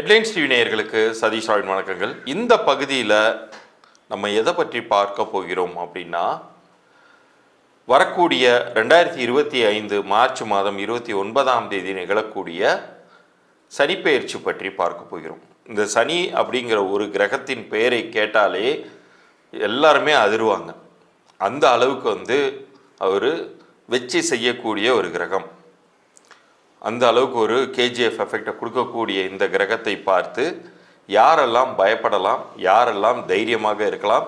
Headlines TV நேயர்களுக்கு சதீஷ் ராவின் வணக்கங்கள். இந்த பகுதியில் நம்ம எதை பற்றி பார்க்க போகிறோம் அப்படின்னா வரக்கூடிய ரெண்டாயிரத்தி இருபத்தி ஐந்து மார்ச் மாதம் இருபத்தி ஒன்பதாம் தேதி நிகழக்கூடிய சனிப்பெயர்ச்சி பற்றி பார்க்க போகிறோம். இந்த சனி அப்படிங்கிற ஒரு கிரகத்தின் பெயரை கேட்டாலே எல்லாருமே அதிருவாங்க. அந்த அளவுக்கு வந்து அவர் வெச்சு செய்யக்கூடிய ஒரு கிரகம். அந்த அளவுக்கு ஒரு கேஜிஎஃப் எஃபெக்டை கொடுக்கக்கூடிய இந்த கிரகத்தை பார்த்து யாரெல்லாம் பயப்படலாம் யாரெல்லாம் தைரியமாக இருக்கலாம்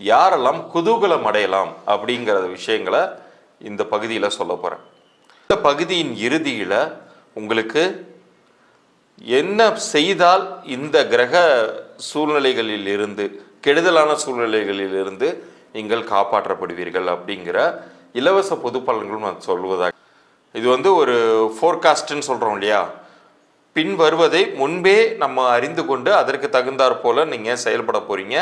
யாரெல்லாம் குதூகலம் அடையலாம் அப்படிங்கிற விஷயங்களை இந்த பகுதியில் சொல்ல போகிறேன் இந்த பகுதியின் இறுதியில் உங்களுக்கு என்ன செய்தால் இந்த கிரக சூழ்நிலைகளில் இருந்து கெடுதலான சூழ்நிலைகளில் இருந்து நீங்கள் காப்பாற்றப்படுவீர்கள் அப்படிங்கிற இலவச பொது பலன்களும் நான் சொல்வதாக இது வந்து ஒரு ஃபோர்காஸ்ட்னு சொல்கிறோம் இல்லையா? பின் வருவதை முன்பே நம்ம அறிந்து கொண்டு அதற்கு தகுந்தாற் போல் நீங்கள் செயல்பட போகிறீங்க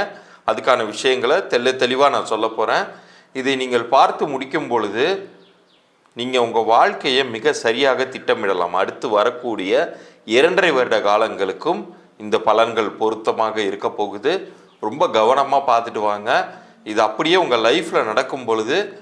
அதுக்கான விஷயங்களை தெல்ல தெளிவாக நான் சொல்ல போகிறேன் இதை நீங்கள் பார்த்து முடிக்கும் பொழுது நீங்கள் உங்கள் வாழ்க்கையை மிக சரியாக திட்டமிடலாம். அடுத்து வரக்கூடிய இரண்டரை வருட காலங்களுக்கும் இந்த பலன்கள் பொருத்தமாக இருக்க போகுது. ரொம்ப கவனமாக பார்த்துட்டு வாங்க. இது அப்படியே உங்கள் லைஃப்பில் நடக்கும் பொழுது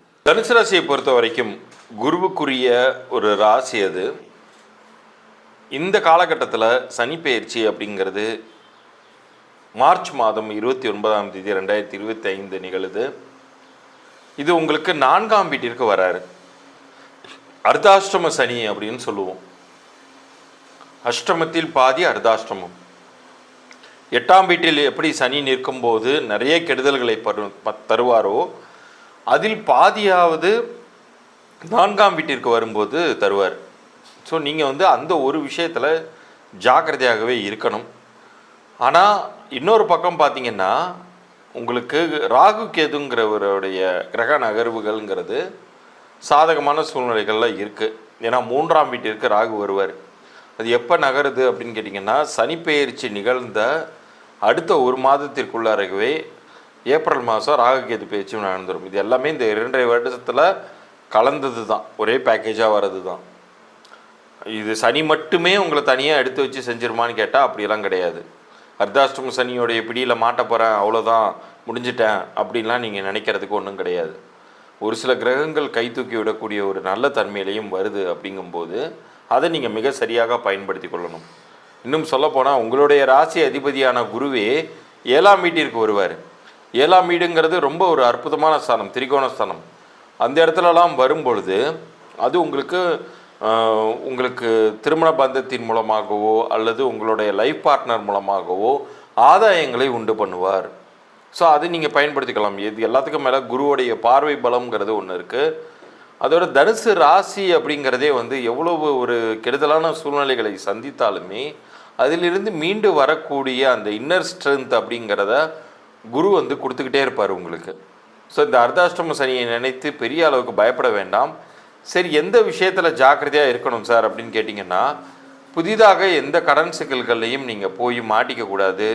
தனுசு ராசியை பொறுத்த வரைக்கும் குருவுக்குரிய ஒரு ராசி அது. இந்த காலகட்டத்தில் சனி பயிற்சி அப்படிங்கிறது மார்ச் மாதம் இருபத்தி ஒன்பதாம் தேதி ரெண்டாயிரத்தி இருபத்தி ஐந்து நிகழுது. இது உங்களுக்கு நான்காம் வீட்டிற்கு வராரு. அர்த்தாஷ்டம சனி அப்படின்னு சொல்லுவோம். அஷ்டமத்தில் பாதி அர்த்தாஷ்டமம். எட்டாம் வீட்டில் எப்படி சனி நிற்கும்போது நிறைய கெடுதல்களை பரு தருவாரோ அதில் பாதியாவது நான்காம் வீட்டிற்கு வரும்போது தருவார். ஸோ நீங்கள் வந்து அந்த ஒரு விஷயத்தில் ஜாக்கிரதையாகவே இருக்கணும். ஆனால் இன்னொரு பக்கம் பார்த்தீங்கன்னா உங்களுக்கு ராகு கேதுங்கிறவருடைய கிரக நகர்வுகள்ங்கிறது சாதகமான சூழ்நிலைகள்லாம் இருக்குது ஏன்னா மூன்றாம் வீட்டிற்கு ராகு வருவார். அது எப்போ நகருது அப்படின்னு கேட்டிங்கன்னா சனிப்பெயர்ச்சி நிகழ்ந்த அடுத்த ஒரு மாதத்திற்குள்ளாகவே ஏப்ரல் மாதம் ராககேது பயிற்சி நடந்துடும் இது எல்லாமே இந்த இரண்டரை வருடத்தில் கலந்தது தான் ஒரே பேக்கேஜாக வர்றது தான் இது சனி மட்டுமே உங்களை தனியாக எடுத்து வச்சு செஞ்சிருமான்னு கேட்டால் அப்படியெல்லாம் கிடையாது. அர்த்தாஷ்டம சனியோடைய பிடியில் மாட்ட போகிறேன் அவ்வளோதான் முடிஞ்சிட்டேன் அப்படின்லாம் நீங்கள் நினைக்கிறதுக்கு ஒன்றும் கிடையாது. ஒரு சில கிரகங்கள் கை தூக்கி விடக்கூடிய ஒரு நல்ல தன்மையிலையும் வருது அப்படிங்கும்போது அதை நீங்கள் மிக சரியாக பயன்படுத்தி கொள்ளணும். இன்னும் சொல்லப்போனால் உங்களுடைய ராசி அதிபதியான குருவே ஏழாம் வீட்டிற்கு வருவார். ஏழாம் வீடுங்கிறது ரொம்ப ஒரு அற்புதமான ஸ்தானம் திரிகோண ஸ்தானம். அந்த இடத்துலலாம் வரும்பொழுது அது உங்களுக்கு உங்களுக்கு திருமண பந்தத்தின் மூலமாகவோ அல்லது உங்களுடைய லைஃப் பார்ட்னர் மூலமாகவோ ஆதாயங்களை உண்டு பண்ணுவார். ஸோ அதை நீங்கள் பயன்படுத்திக்கலாம். இது எல்லாத்துக்கும் மேலே குருவுடைய பார்வை பலம்ங்கிறது ஒன்று இருக்குது அதோட தனுசு ராசி அப்படிங்கிறதே வந்து எவ்வளவு ஒரு கெடுதலான சூழ்நிலைகளை சந்தித்தாலுமே அதிலிருந்து மீண்டு வரக்கூடிய அந்த இன்னர் ஸ்ட்ரென்த் அப்படிங்கிறத குரு வந்து கொடுத்துக்கிட்டே இருப்பார் உங்களுக்கு. ஸோ இந்த அர்த்தாஷ்டம சனியை நினைத்து பெரிய அளவுக்கு பயப்பட வேண்டாம். சரி எந்த விஷயத்தில் ஜாக்கிரதையாக இருக்கணும் சார் அப்படின்னு கேட்டிங்கன்னா புதிதாக எந்த கடன் சிக்கல்கள்லையும் நீங்கள் போய் மாட்டிக்கக்கூடாது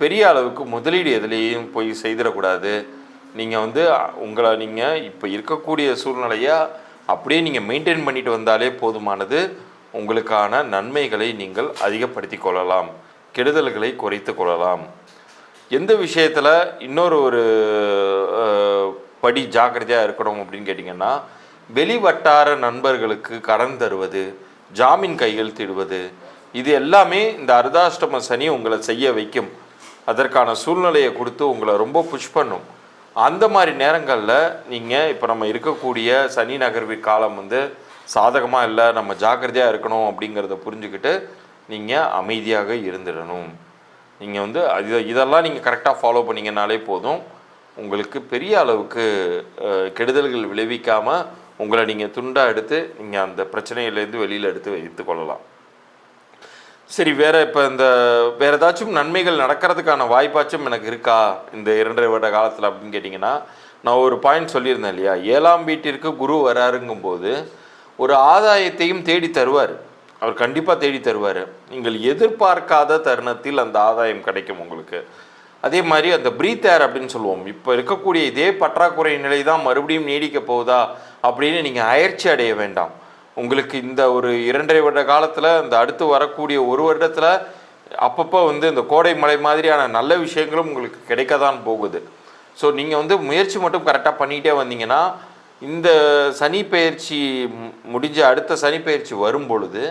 பெரிய அளவுக்கு முதலீடு எதுலேயும் போய் செய்திடக்கூடாது. நீங்கள் வந்து உங்களை நீங்கள் இப்போ இருக்கக்கூடிய சூழ்நிலையை அப்படியே நீங்கள் மெயின்டைன் பண்ணிட்டு வந்தாலே போதுமானது. உங்களுக்கான நன்மைகளை நீங்கள் அதிகப்படுத்தி கொள்ளலாம். கெடுதல்களை குறைத்து கொள்ளலாம். எந்த விஷயத்தில் இன்னொரு ஒரு படி ஜாக்கிரதையாக இருக்கணும் அப்படின்னு கேட்டிங்கன்னா வெளி வட்டார நண்பர்களுக்கு கடன் தருவது ஜாமீன் கையெழுத்திடுவது இது எல்லாமே இந்த அர்தாஷ்டம சனி உங்களை செய்ய வைக்கும். அதற்கான சூழ்நிலையை கொடுத்து உங்களை ரொம்ப புஷ் பண்ணும். அந்த மாதிரி நேரங்களில் நீங்கள் இப்போ நம்ம இருக்கக்கூடிய சனி நகர்வி காலம் வந்து சாதகமாக இல்லை நம்ம ஜாக்கிரதையாக இருக்கணும் அப்படிங்கிறத புரிஞ்சுக்கிட்டு நீங்கள் அமைதியாக இருந்துடணும். நீங்கள் வந்து இது இதெல்லாம் நீங்கள் கரெக்டாக ஃபாலோ பண்ணிங்கனாலே போதும். உங்களுக்கு பெரிய அளவுக்கு கெடுதல்கள் விளைவிக்காமல் உங்களை நீங்கள் துண்டாக எடுத்து நீங்கள் அந்த பிரச்சனையிலேருந்து வெளியில் எடுத்து வைத்து கொள்ளலாம். சரி வேறு இப்போ இந்த வேறு ஏதாச்சும் நன்மைகள் நடக்கிறதுக்கான வாய்ப்பாச்சும் எனக்கு இருக்கா? இந்த இரண்டரை வருட காலத்தில் அப்படின்னு கேட்டிங்கன்னா நான் ஒரு பாயிண்ட் சொல்லியிருந்தேன் இல்லையா? ஏழாம் வீட்டிற்கு குரு வராருங்கும்போது ஒரு ஆதாயத்தையும் தேடி தருவார். அவர் கண்டிப்பாக தேடி தருவார். நீங்கள் எதிர்பார்க்காத தருணத்தில் அந்த ஆதாயம் கிடைக்கும் உங்களுக்கு. அதே மாதிரி அந்த பிரீத் ஏர் அப்படின்னு சொல்லுவோம். இப்போ இருக்கக்கூடிய இதே பற்றாக்குறை நிலை தான் மறுபடியும் நீடிக்க போகுதா அப்படின்னு நீங்கள் அயற்சி அடைய வேண்டாம். உங்களுக்கு இந்த ஒரு இரண்டரை வருட காலத்தில் இந்த அடுத்து வரக்கூடிய ஒரு வருடத்தில் அப்பப்போ வந்து இந்த கோடை மலை மாதிரியான நல்ல விஷயங்களும் உங்களுக்கு கிடைக்க தான் போகுது. ஸோ நீங்கள் வந்து முயற்சி மட்டும் கரெக்டாக பண்ணிகிட்டே வந்தீங்கன்னா இந்த சனி பயிற்சி மு- முடிஞ்ச அடுத்த சனி பயிற்சி வரும் பொழுது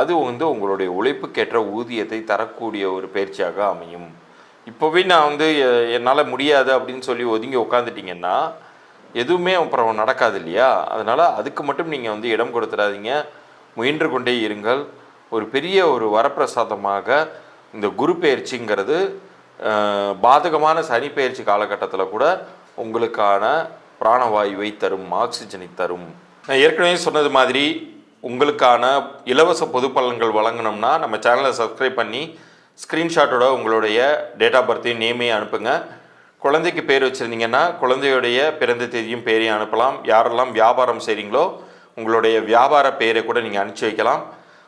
அது வந்து உங்களுடைய உழைப்புக்கேற்ற ஊதியத்தை தரக்கூடிய ஒரு பயிற்சியாக அமையும். இப்போவே நான் வந்து என்னால் முடியாது அப்படின்னு சொல்லி ஒதுங்கி உட்காந்துட்டீங்கன்னா எதுவுமே அப்புறம் நடக்காது இல்லையா? அதனால் அதுக்கு மட்டும் நீங்கள் வந்து இடம் கொடுத்துடாதீங்க. முயன்று கொண்டே இருங்கள். ஒரு பெரிய ஒரு வரப்பிரசாதமாக இந்த குரு பயிற்சிங்கிறது பாதகமான சனி பயிற்சி காலகட்டத்தில் கூட உங்களுக்கான பிராணவாயுவை தரும் ஆக்சிஜனை தரும். நான் ஏற்கனவே சொன்னது மாதிரி உங்களுக்கான இலவச பொது பலன்கள் வழங்கணும்னா நம்ம சேனலை சப்ஸ்கிரைப் பண்ணி ஸ்க்ரீன்ஷாட்டோட உங்களுடைய டேட் ஆஃப் பர்த்தையும் நேமையும் அனுப்புங்க. குழந்தைக்கு பேர் வச்சுருந்தீங்கன்னா குழந்தையுடைய பிறந்த தேதியும் பேரையும் அனுப்பலாம். யாரெல்லாம் வியாபாரம் செய்கிறீங்களோ உங்களுடைய வியாபார பெயரை கூட நீங்கள் அனுப்பிச்சி வைக்கலாம்.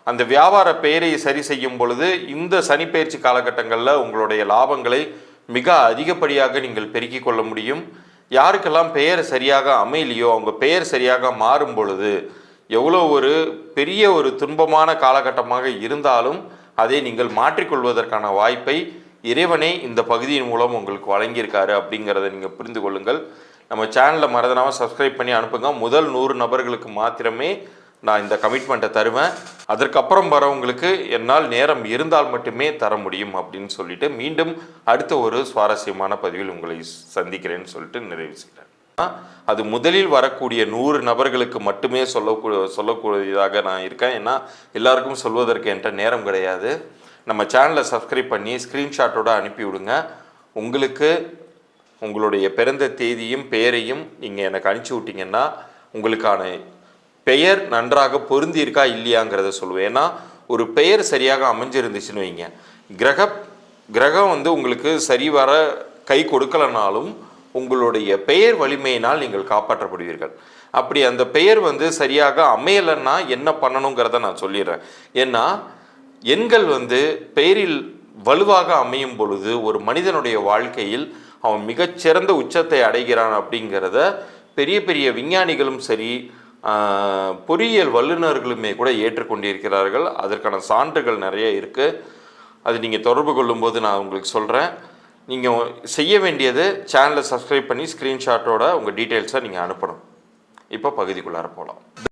அந்த வியாபார பெயரை சரி செய்யும் பொழுது இந்த சனிப்பெயர்ச்சி காலகட்டங்களில் உங்களுடைய லாபங்களை மிக அதிகப்படியாக நீங்கள் பெருக்கிக் கொள்ள முடியும். யாருக்கெல்லாம் பெயர் சரியாக அமையலையோ அவங்க பெயர் சரியாக மாறும் பொழுது எவ்வளோ ஒரு பெரிய ஒரு துன்பமான காலகட்டமாக இருந்தாலும் அதை நீங்கள் மாற்றிக்கொள்வதற்கான வாய்ப்பை இறைவனே இந்த பகுதியின் மூலம் உங்களுக்கு வழங்கியிருக்காரு அப்படிங்கிறத நீங்கள் புரிந்து கொள்ளுங்கள். நம்ம சேனலில் மறந்துடாமல் சப்ஸ்கிரைப் பண்ணி அனுப்புங்க. முதல் நூறு நபர்களுக்கு மாத்திரமே நான் இந்த கமிட்மெண்ட்டை தருவேன். அதற்கப்புறம் வரவங்களுக்கு என்னால் நேரம் இருந்தால் மட்டுமே தர முடியும் அப்படின்னு சொல்லிட்டு மீண்டும் அடுத்த ஒரு சுவாரஸ்யமான பதிவில் உங்களை சந்திக்கிறேன்னு சொல்லிட்டு நிறைவு செய்கிறேன். அது முதலில் வரக்கூடிய நூறு நபர்களுக்கு மட்டுமே சொல்லக்கூ சொல்லக்கூடியதாக நான் இருக்கேன். ஏன்னா எல்லாருக்கும் சொல்வதற்கு என்கிட்ட நேரம் கிடையாது. நம்ம சேனலை சப்ஸ்கிரைப் பண்ணி ஸ்க்ரீன்ஷாட்டோடு அனுப்பிவிடுங்க உங்களுக்கு உங்களுடைய பிறந்த தேதியும் பெயரையும் நீங்கள் எனக்கு அனுப்பிச்சி விட்டீங்கன்னா உங்களுக்கான பெயர் நன்றாக பொருந்தி இருக்கா இல்லையாங்கிறத சொல்லுவேன். ஏன்னா ஒரு பெயர் சரியாக அமைஞ்சிருந்துச்சுன்னு வைங்க. கிரக கிரகம் வந்து உங்களுக்கு சரி வர கை கொடுக்கலனாலும் உங்களுடைய பெயர் வலிமையினால் நீங்கள் காப்பாற்றப்படுவீர்கள். அப்படி அந்த பெயர் வந்து சரியாக அமையலைன்னா என்ன பண்ணணுங்கிறத நான் சொல்லிடுறேன். ஏன்னா எண்கள் வந்து பெயரில் வலுவாக அமையும் பொழுது ஒரு மனிதனுடைய வாழ்க்கையில் அவன் மிகச்சிறந்த உச்சத்தை அடைகிறான் அப்படிங்கிறத பெரிய பெரிய விஞ்ஞானிகளும் சரி பொறியியல் வல்லுநர்களுமே கூட ஏற்றுக்கொண்டிருக்கிறார்கள். அதற்கான சான்றுகள் நிறைய இருக்குது அது நீங்கள் தொடர்பு கொள்ளும்போது நான் உங்களுக்கு சொல்கிறேன் நீங்கள் செய்ய வேண்டியது சேனலை சப்ஸ்கிரைப் பண்ணி ஸ்க்ரீன்ஷாட்டோட உங்கள் டீட்டெயில்ஸை நீங்கள் அனுப்பணும். இப்போ பகுதிக்குள்ளார போகலாம்